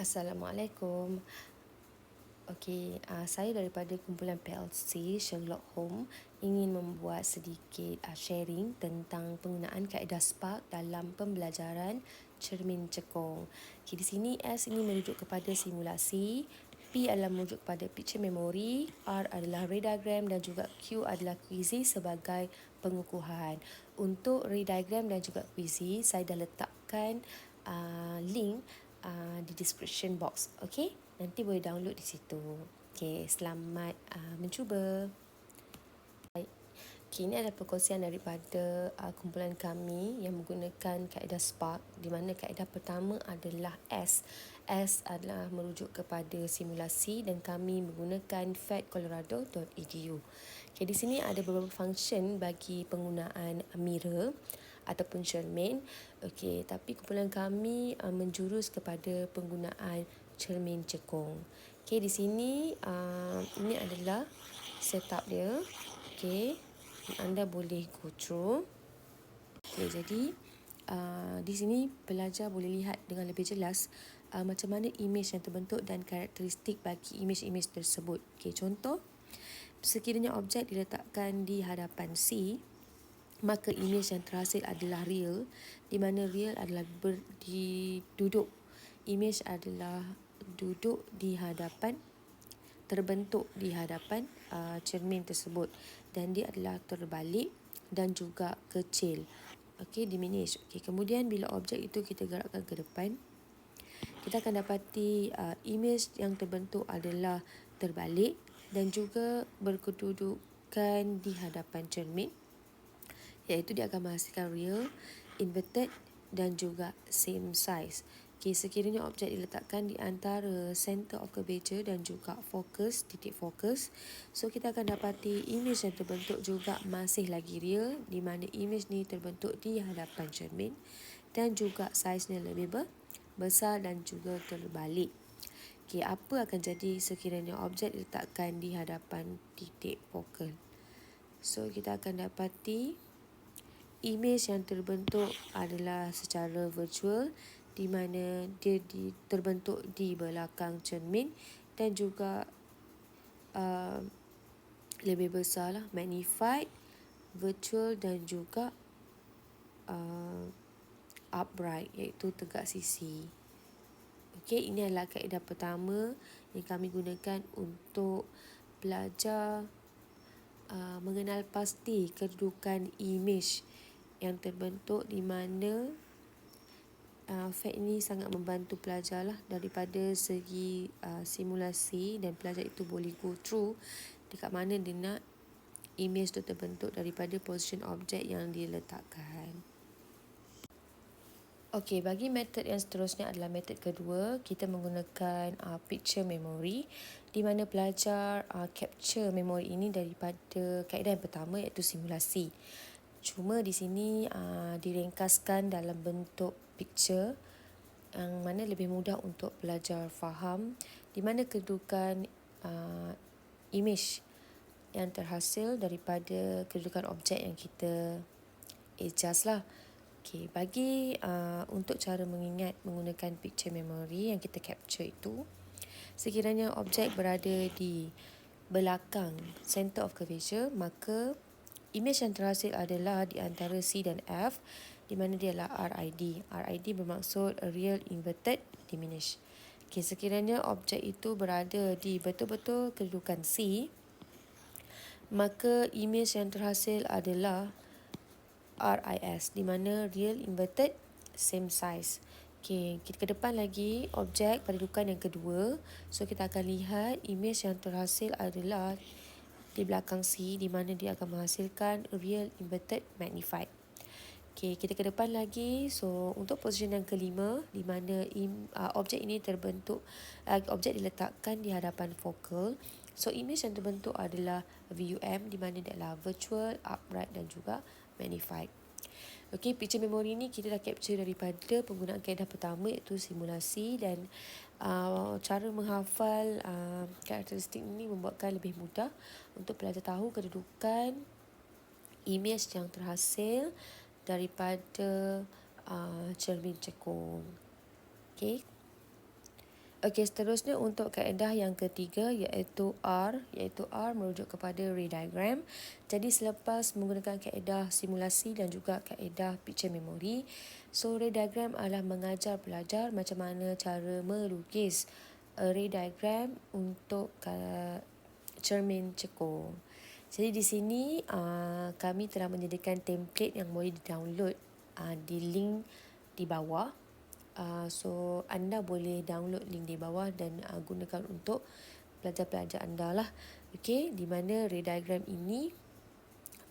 Assalamualaikum. Okey, uh, saya daripada kumpulan PLC Sherlock Home ingin membuat sedikit uh, sharing tentang penggunaan kaedah Spark dalam pembelajaran cermin cekung. Okay, di sini S ini merujuk kepada simulasi, P adalah merujuk kepada picture memory, R adalah ray diagram dan juga Q adalah quizy sebagai pengukuhan. Untuk ray diagram dan juga quizy, saya dah letakkan uh, link uh, di description box. Okay, nanti boleh download di situ. Okay, selamat uh, mencuba. Okay, ini adalah perkongsian daripada uh, kumpulan kami yang menggunakan kaedah Spark di mana kaedah pertama adalah S. S adalah merujuk kepada simulasi dan kami menggunakan fedcolorado.edu. Okay, di sini ada beberapa function bagi penggunaan mirror ataupun cermin. Okey, tapi kumpulan kami uh, menjurus kepada penggunaan cermin cekung. Okey, di sini uh, ini adalah setup dia. Okey, anda boleh go through. Okey, jadi uh, di sini pelajar boleh lihat dengan lebih jelas uh, macam mana imej yang terbentuk dan karakteristik bagi imej-imej tersebut. Okey, contoh sekiranya objek diletakkan di hadapan C, maka imej yang terhasil adalah real di mana real adalah berduduk duduk. Imej adalah duduk di hadapan terbentuk di hadapan uh, cermin tersebut. Dan dia adalah terbalik dan juga kecil. Okey diminish. Okey kemudian bila objek itu kita gerakkan ke depan kita akan dapati uh, imej yang terbentuk adalah terbalik dan juga berkedudukan di hadapan cermin iaitu dia akan menghasilkan real, inverted dan juga same size. Okay, sekiranya objek diletakkan di antara center of curvature dan juga focus, titik fokus. So, kita akan dapati image yang terbentuk juga masih lagi real di mana image ni terbentuk di hadapan cermin dan juga size-nya lebih besar dan juga terbalik. Okay, apa akan jadi sekiranya objek diletakkan di hadapan titik fokus? So, kita akan dapati image yang terbentuk adalah secara virtual di mana dia di, terbentuk di belakang cermin dan juga uh, lebih besar lah magnified virtual dan juga uh, upright iaitu tegak sisi. Okey, ini adalah kaedah pertama yang kami gunakan untuk belajar uh, mengenal pasti kedudukan image yang terbentuk di mana uh, fact ini sangat membantu pelajar lah daripada segi uh, simulasi dan pelajar itu boleh go through dekat mana dia nak image tu terbentuk daripada position objek yang diletakkan. Okey, bagi metod yang seterusnya adalah metod kedua, kita menggunakan uh, picture memory di mana pelajar uh, capture memory ini daripada kaedah yang pertama iaitu simulasi. Cuma di sini uh, diringkaskan dalam bentuk picture yang mana lebih mudah untuk pelajar faham di mana kedudukan uh, image yang terhasil daripada kedudukan objek yang kita adjust lah. Okay, bagi uh, untuk cara mengingat menggunakan picture memory yang kita capture itu, sekiranya objek berada di belakang center of curvature, maka Image yang terhasil adalah di antara C dan F di mana dia adalah RID. RID bermaksud real inverted diminish. Okay, sekiranya objek itu berada di betul-betul kedudukan C, maka image yang terhasil adalah RIS di mana real inverted same size. Okay, kita ke depan lagi objek pada kedudukan yang kedua. So kita akan lihat image yang terhasil adalah di belakang C di mana dia akan menghasilkan real inverted magnified. Okay, kita ke depan lagi. So, untuk position yang kelima di mana im, uh, objek ini terbentuk, uh, objek diletakkan di hadapan focal. So, image yang terbentuk adalah VUM di mana dia adalah virtual, upright dan juga magnified. Okay, picture memory ni kita dah capture daripada penggunaan kaedah pertama iaitu simulasi dan uh, cara menghafal uh, karakteristik ini membuatkan lebih mudah untuk pelajar tahu kedudukan image yang terhasil daripada uh, cermin cekung. Okay. Okey, seterusnya untuk kaedah yang ketiga iaitu R, iaitu R merujuk kepada ray diagram. Jadi selepas menggunakan kaedah simulasi dan juga kaedah picture memory, so ray diagram adalah mengajar pelajar macam mana cara melukis ray diagram untuk cermin cekung. Jadi di sini uh, kami telah menyediakan template yang boleh di-download uh, di link di bawah. Uh, so anda boleh download link di bawah dan uh, gunakan untuk pelajar-pelajar anda lah. Okey, di mana ray diagram ini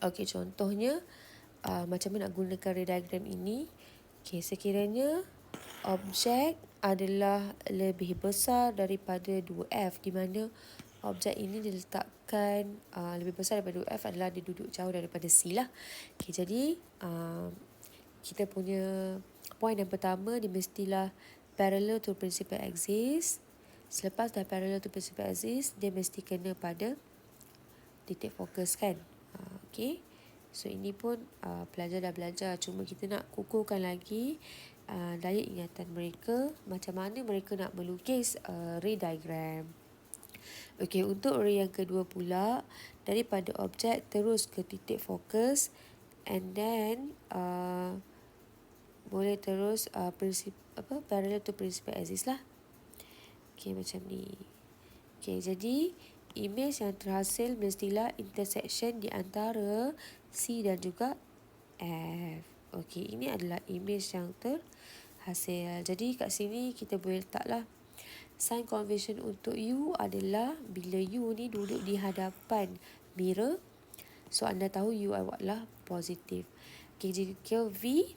okey contohnya uh, macam mana nak gunakan ray diagram ini. Okey, sekiranya objek adalah lebih besar daripada 2F di mana objek ini diletakkan uh, lebih besar daripada F adalah dia duduk jauh daripada C lah. Okay, jadi uh, kita punya point yang pertama dia mestilah parallel to principal axis. Selepas dah parallel to principal axis, dia mesti kena pada titik fokus kan. Uh, okay. So ini pun uh, pelajar dah belajar cuma kita nak kukuhkan lagi uh, daya ingatan mereka macam mana mereka nak melukis uh, ray diagram. Okey, untuk ray yang kedua pula, daripada objek terus ke titik fokus and then uh, boleh terus uh, prinsip apa parallel to principal axis lah. Okey, macam ni. Okey, jadi image yang terhasil mestilah intersection di antara C dan juga F. Okey, ini adalah image yang terhasil. Jadi kat sini kita boleh letaklah sign convention untuk U adalah bila U ni duduk di hadapan mirror. So anda tahu U awak lah positif. Okay, jika V,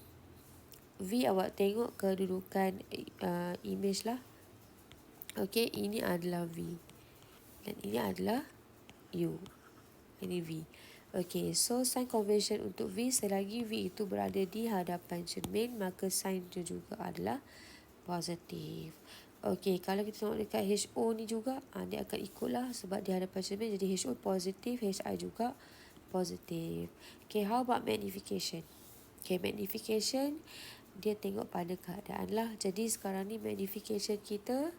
V awak tengok kedudukan uh, image lah. Okay, ini adalah V. Dan ini adalah U. Ini V. Okay, so sign convention untuk V selagi V itu berada di hadapan cermin, maka sign itu juga adalah positif. Okey, kalau kita tengok dekat HO ni juga, uh, dia akan ikutlah sebab dia ada cermin. Jadi HO positif, HI juga positif. Okey, how about magnification? Okey, magnification dia tengok pada keadaan lah. Jadi sekarang ni magnification kita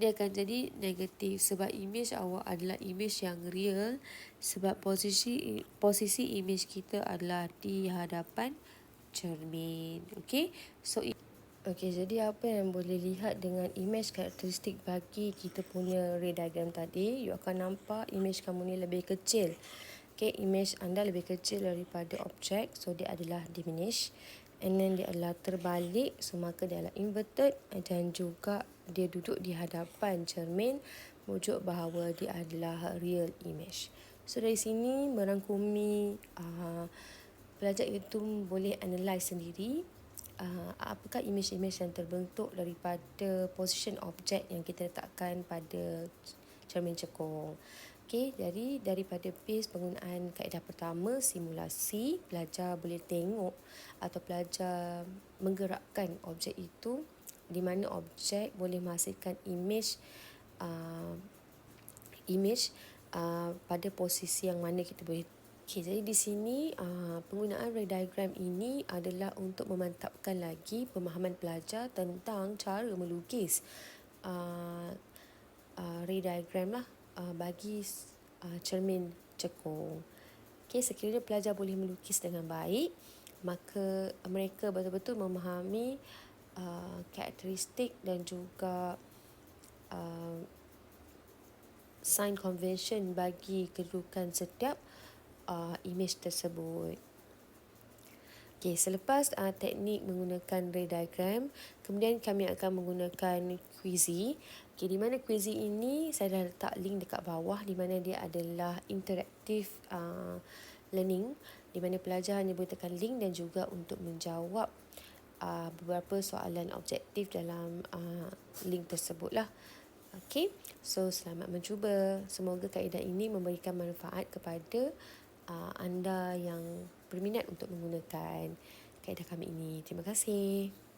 dia akan jadi negatif sebab image awak adalah image yang real sebab posisi posisi image kita adalah di hadapan cermin. Okey, so Okey, jadi apa yang boleh lihat dengan image karakteristik bagi kita punya ray diagram tadi, you akan nampak image kamu ni lebih kecil. Okey, image anda lebih kecil daripada objek, so dia adalah diminish. And then dia adalah terbalik, so maka dia adalah inverted dan juga dia duduk di hadapan cermin wujud bahawa dia adalah real image. So dari sini merangkumi uh, pelajar itu boleh analyse sendiri uh, apakah image-image yang terbentuk daripada position objek yang kita letakkan pada cermin cekung. Okey, jadi daripada base penggunaan kaedah pertama simulasi, pelajar boleh tengok atau pelajar menggerakkan objek itu di mana objek boleh menghasilkan image uh, image uh, pada posisi yang mana kita boleh. Okay, jadi di sini uh, penggunaan ray diagram ini adalah untuk memantapkan lagi pemahaman pelajar tentang cara melukis uh, uh, ray diagram lah uh, bagi uh, cermin cekung. Okay, sekiranya pelajar boleh melukis dengan baik, maka mereka betul-betul memahami uh, karakteristik dan juga uh, sign convention bagi kedudukan setiap uh, image tersebut. Okay, selepas uh, teknik menggunakan ray diagram, kemudian kami akan menggunakan Quizy. Okay, di mana Quizy ini saya dah letak link dekat bawah di mana dia adalah interactive uh, learning di mana pelajar hanya boleh tekan link dan juga untuk menjawab uh, beberapa soalan objektif dalam uh, link tersebut lah. Okay, so selamat mencuba. Semoga kaedah ini memberikan manfaat kepada uh, anda yang berminat untuk menggunakan kaedah kami ini. Terima kasih.